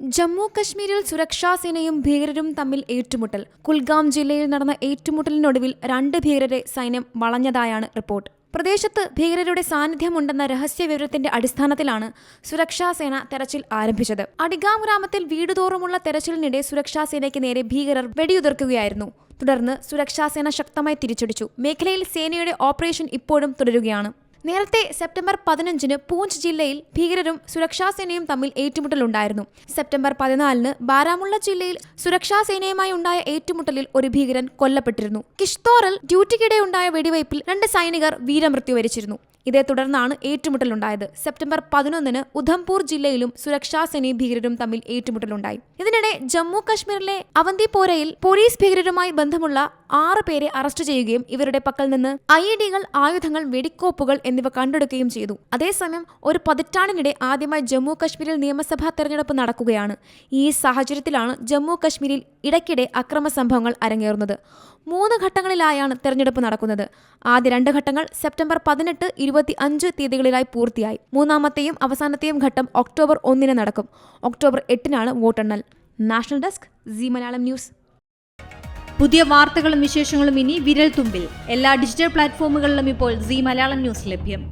ജമ്മു കശ്മീരിൽ സുരക്ഷാസേനയും ഭീകരരും തമ്മിൽ ഏറ്റുമുട്ടൽ. കുൽഗാം ജില്ലയിൽ നടന്ന ഏറ്റുമുട്ടലിനൊടുവിൽ രണ്ട് ഭീകരരെ സൈന്യം വളഞ്ഞതായാണ് റിപ്പോർട്ട്. പ്രദേശത്ത് ഭീകരരുടെ സാന്നിധ്യമുണ്ടെന്ന രഹസ്യ വിവരത്തിന്റെ അടിസ്ഥാനത്തിലാണ് സുരക്ഷാസേന തെരച്ചിൽ ആരംഭിച്ചത്. അടിഗാം ഗ്രാമത്തിൽ വീടുതോറുമുള്ള തെരച്ചിലിനിടെ സുരക്ഷാസേനയ്ക്ക് നേരെ ഭീകരർ വെടിയുതിർക്കുകയായിരുന്നു. തുടർന്ന് സുരക്ഷാസേന ശക്തമായി തിരിച്ചടിച്ചു. മേഖലയിൽ സേനയുടെ ഓപ്പറേഷൻ ഇപ്പോഴും തുടരുകയാണ്. നേരത്തെ സെപ്റ്റംബർ പതിനഞ്ചിന് പൂഞ്ച് ജില്ലയിൽ ഭീകരരും സുരക്ഷാസേനയും തമ്മിൽ ഏറ്റുമുട്ടലുണ്ടായിരുന്നു. സെപ്റ്റംബർ പതിനാലിന് ബാരാമുള്ള ജില്ലയിൽ സുരക്ഷാസേനയുമായി ഉണ്ടായ ഏറ്റുമുട്ടലിൽ ഒരു ഭീകരൻ കൊല്ലപ്പെട്ടിരുന്നു. കിഷ്തോറിൽ ഡ്യൂട്ടിക്കിടെ ഉണ്ടായ വെടിവയ്പിൽ രണ്ട് സൈനികർ വീരമൃത്യു വരിച്ചിരുന്നു. ഇതേ തുടർന്നാണ് ഏറ്റുമുട്ടലുണ്ടായത്. സെപ്റ്റംബർ പതിനൊന്നിന് ഉധംപൂർ ജില്ലയിലും സുരക്ഷാ സേനയും ഭീകരരും തമ്മിൽ ഏറ്റുമുട്ടലുണ്ടായി. ഇതിനിടെ ജമ്മു കശ്മീരിലെ അവന്തിപോരയിൽ പോലീസ് ഭീകരരുമായി ബന്ധമുള്ള ആറ് പേരെ അറസ്റ്റ് ചെയ്യുകയും ഇവരുടെ പക്കൽ നിന്ന് ഐ ഇ ഡികൾ ആയുധങ്ങൾ വെടിക്കോപ്പുകൾ എന്നിവ കണ്ടെടുക്കുകയും ചെയ്തു. അതേസമയം ഒരു പതിറ്റാണ്ടിനിടെ ആദ്യമായി ജമ്മു കശ്മീരിൽ നിയമസഭാ തെരഞ്ഞെടുപ്പ് നടക്കുകയാണ്. ഈ സാഹചര്യത്തിലാണ് ജമ്മു കശ്മീരിൽ ഇടയ്ക്കിടെ അക്രമ സംഭവങ്ങൾ അരങ്ങേറുന്നത്. മൂന്ന് ഘട്ടങ്ങളിലായാണ് തെരഞ്ഞെടുപ്പ് നടക്കുന്നത്. ആദ്യ രണ്ട് ഘട്ടങ്ങൾ സെപ്റ്റംബർ പതിനെട്ട് ഇരുപത്തി അഞ്ച് തീയതികളിലായി പൂർത്തിയായി. മൂന്നാമത്തെയും അവസാനത്തെയും ഘട്ടം ഒക്ടോബർ ഒന്നിന് നടക്കും. ഒക്ടോബർ എട്ടിനാണ് വോട്ടെണ്ണൽ. National desk Zee Malayalam news. പുതിയ വാർത്തകളും വിശേഷങ്ങളും ഇനി വിരൽ തുമ്പിൽ എല്ലാ ഡിജിറ്റൽ പ്ലാറ്റ്ഫോമുകളിലും ഇപ്പോൾ സി മലയാളം ന്യൂസ് ലഭ്യം.